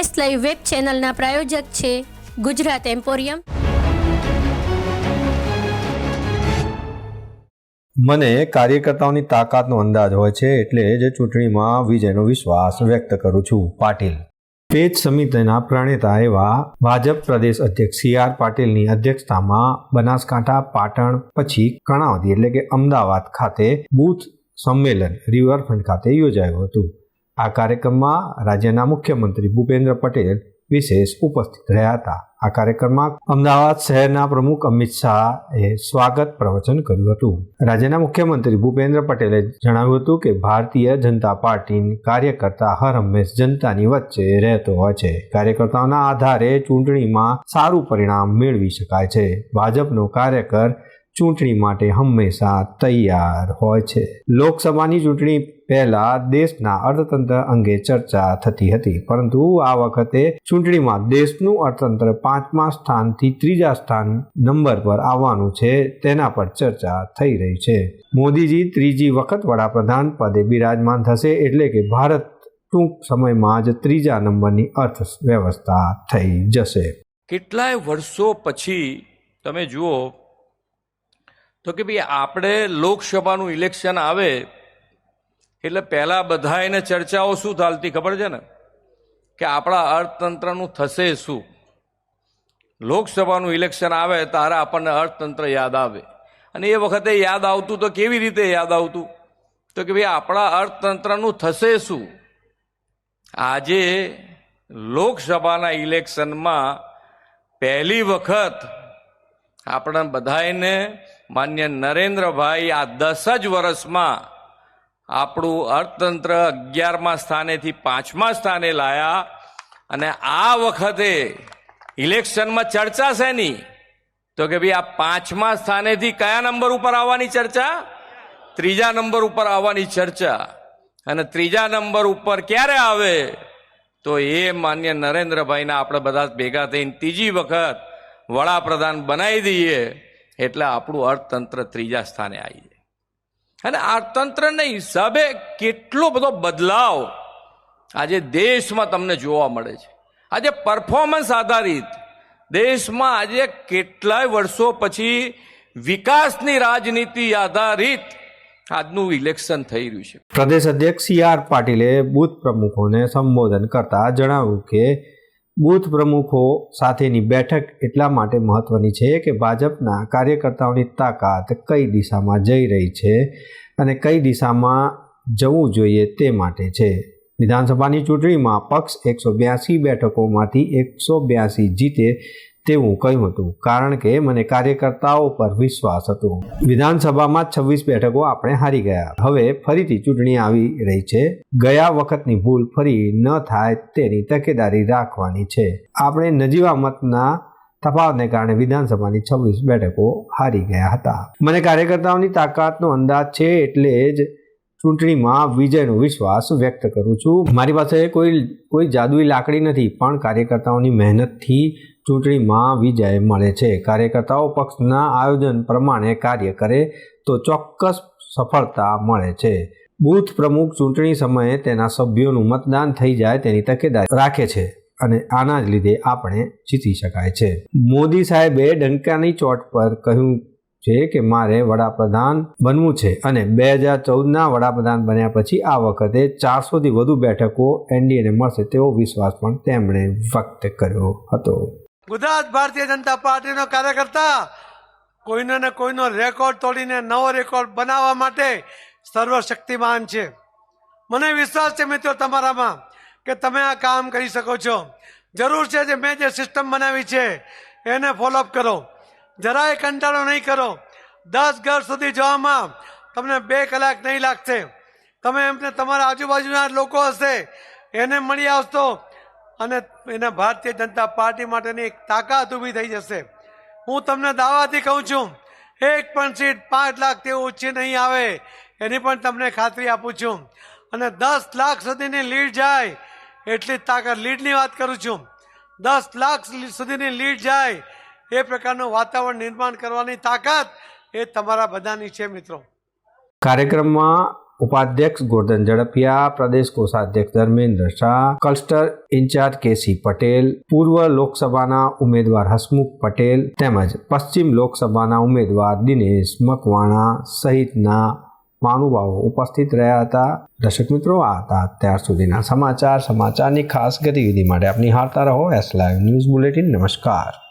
S live web ચેનલના પ્રાયોજક છે Gujarat emporium. મને કાર્યકર્તાઓની તાકાતનો અંદાજ હોય છે એટલે જ ચૂંટણીમાં વિજયનો વિશ્વાસ વ્યક્ત કરું છું. પાટીલ. પેજ સમિતિના પ્રણેતા એવા ભાજપ પ્રદેશ અધ્યક્ષ સી આર પાટીલની અધ્યક્ષતામાં બનાસકાંઠા, પાટણ, પછી કણાવતી એટલે કે અમદાવાદ ખાતે બૂથ સંમેલન, રિવરફ્રન્ટ ખાતે યોજાયું હતું. આ કાર્યક્રમમાં રાજ્યના મુખ્યમંત્રી ભૂપેન્દ્ર પટેલ વિશેષ ઉપસ્થિત રહ્યા હતા. આ કાર્યક્રમમાં અમદાવાદ શહેરના પ્રમુખ અમિત શાહે સ્વાગત પ્રવચન કર્યું હતું. રાજ્યના મુખ્યમંત્રી ભૂપેન્દ્ર પટેલે જણાવ્યું હતું કે ભારતીય જનતા પાર્ટી કાર્યકર્તા હર હંમેશ જનતાની વચ્ચે રહેતો હોય છે. કાર્યકર્તાઓના આધારે ચૂંટણીમાં સારું પરિણામ મેળવી શકાય છે. ભાજપનો કાર્યકર ચૂંટણી માટે હંમેશા તૈયાર હોય છે. લોકસભાની ચૂંટણી પહેલા દેશના અર્થતંત્ર અંગે ચર્ચા થતી હતી, પરંતુ આ વખતે ચૂંટણીમાં દેશનું અર્થતંત્ર પાંચમા સ્થાનથી ત્રીજા સ્થાન નંબર પર આવવાનું છે, તેના પર ચર્ચા થઈ રહી છે. મોદીજી ત્રીજી વખત વડાપ્રધાન પદે બિરાજમાન થશે એટલે કે ભારત ટૂંક સમયમાં જ ત્રીજા નંબરની અર્થવ્યવસ્થા થઈ જશે. કેટલાય વર્ષો પછી તમે જુઓ તો કે ભાઈ, આપણે લોકસભાનું ઇલેક્શન આવે, એટલે પહેલાં બધા એને ચર્ચાઓ શું ચાલતી ખબર છે ને? કે આપણા અર્થતંત્રનું થશે શું? લોકસભાનું ઇલેક્શન આવે ત્યારે આપણને અર્થતંત્ર યાદ આવે. અને એ વખતે યાદ આવતું તો કેવી રીતે યાદ આવતું? તો કે ભાઈ, આપણા અર્થતંત્રનું થશે શું? આજે લોકસભાના ઇલેક્શનમાં પહેલી વખત આપણા બધાને માન્ય નરેન્દ્રભાઈ આ દસ જ વર્ષમાં આપણું અર્થતંત્ર અગિયારમા સ્થાનેથી પાંચમા સ્થાને લાયા અને આ વખતે ઇલેક્શનમાં ચર્ચા છે નહીં. તો કે ભાઈ આ પાંચમા સ્થાનેથી કયા નંબર ઉપર આવવાની ચર્ચા? ત્રીજા નંબર ઉપર આવવાની ચર્ચા. અને ત્રીજા નંબર ઉપર ક્યારે આવે? તો એ માન્ય નરેન્દ્રભાઈના આપણે બધા ભેગા થઈને ત્રીજી વખત વડાપ્રધાન બનાવી દઈએ એટલે આપણું અર્થતંત્ર ત્રીજા સ્થાને આવી જાય. અને અર્થતંત્રના હિસાબે કેટલો બધો બદલાવ આજે દેશમાં તમને જોવા મળે છે. આજે પરફોર્મન્સ આધારિત દેશમાં આજે કેટલાય વર્ષો પછી વિકાસની રાજનીતિ આધારિત આજનું ઇલેક્શન થઈ રહ્યું છે. પ્રદેશ અધ્યક્ષ સી આર પાટીલે બૂથ પ્રમુખોને સંબોધન કરતા જણાવ્યું કે બૂથ પ્રમુખો સાથેની બેઠક એટલા માટે મહત્વની છે કે ભાજપના કાર્યકર્તાઓની તાકાત કઈ દિશામાં જઈ રહી છે અને કઈ દિશામાં જવું જોઈએ તે માટે છે. વિધાનસભાની ચૂંટણીમાં પક્ષ એકસો બ્યાસી બેઠકોમાંથી એકસો બ્યાસી જીતે તેવું કહ્યું હતું. કારણ કે મને કાર્યકર્તાઓ પર વિશ્વાસ હતો. વિધાનસભામાં છવ્વીસ બેઠકો આપણે હારી ગયા. હવે ફરીથી ચૂંટણી આવી રહી છે. ગયા વખતની ભૂલ ફરી ન થાય તેની તકેદારી રાખવાની છે. આપણે નજીવા મતના તફાવતને કારણે વિધાનસભાની છવ્વીસ બેઠકો હારી ગયા હતા. મને કાર્યકર્તાઓની તાકાતનો અંદાજ છે એટલે જ ચૂંટણીમાં વિજયનો વિશ્વાસ વ્યક્ત કરું છું. મારી પાસે કોઈ કોઈ જાદુઈ લાકડી નથી, પણ કાર્યકર્તાઓની મહેનતથી ચૂંટણીમાં વિજય મળે છે. કાર્યકર્તાઓ પક્ષના આયોજન પ્રમાણે કાર્ય કરે તો ચોક્કસ સફળતા મળે છે. બૂથ પ્રમુખ ચૂંટણી સમયે તેના સભ્યોનું મતદાન થઈ જાય તેની તકેદારી રાખે છે અને આના જ લીધે આપણે જીતી શકાય છે. મોદી સાહેબે ડંકાની ચોટ પર કહ્યું છે કે મારે વડાપ્રધાન બનવું છે અને બે હજાર ચૌદના વડાપ્રધાન બન્યા પછી આ વખતે ચારસોથી વધુ બેઠકો એનડીએને મળશે તેવો વિશ્વાસ પણ તેમણે વ્યક્ત કર્યો હતો. ગુજરાત ભારતીય જનતા પાર્ટીનો કાર્યકર્તા કોઈનો ને કોઈનો રેકોર્ડ તોડીને નવો રેકોર્ડ બનાવવા માટે સર્વશક્તિમાન છે. મને વિશ્વાસ છે મિત્રો તમારામાં કે તમે આ કામ કરી શકો છો. જરૂર છે જે મેં જે સિસ્ટમ બનાવી છે એને ફોલોઅપ કરો. જરાય કંટાળો નહીં કરો. દસ ઘર સુધી જવામાં તમને બે કલાક નહીં લાગશે. તમે એમને તમારા આજુબાજુના લોકો હશે, એને મળી આવશો. અને એના ભારતીય જનતા પાર્ટી માટેની એક તાકાત ઊભી થઈ જશે. હું તમને દાવાથી કહું છું, એક પણ સીટ પાંચ લાખ લાખથી ઓછી નહીં આવે, એની પણ તમને ખાતરી આપું છું. અને દસ લાખ સુધીની લીડ જાય એટલી જ તાકાત, લીડની વાત કરું છું. દસ લાખ સુધીની લીડ જાય એ પ્રકારનું વાતાવરણ નિર્માણ કરવાની તાકાત એ તમારા બધાની છે, મિત્રો. કાર્યક્રમમાં ઉપાધ્યક્ષ ગોરધન ઝડપિયા પ્રદેશ કોષાધ્યક્ષ Dharmendra Shah cluster incharge K C Patel પૂર્વ લોકસભાના ઉમેદવાર હસમુખ પટેલ તેમજ પશ્ચિમ લોકસભાના ઉમેદવાર દિનેશ મકવાણા સહિતના મહાનુભાવો ઉપસ્થિત રહ્યા હતા. દર્શક મિત્રો, આ હતા અત્યાર સુધીના સમાચાર. સમાચારની ખાસ ગતિવિધિ માટે આપની હારતા રહો. એસ લાઈવ ન્યૂઝ બુલેટિન નમસ્કાર.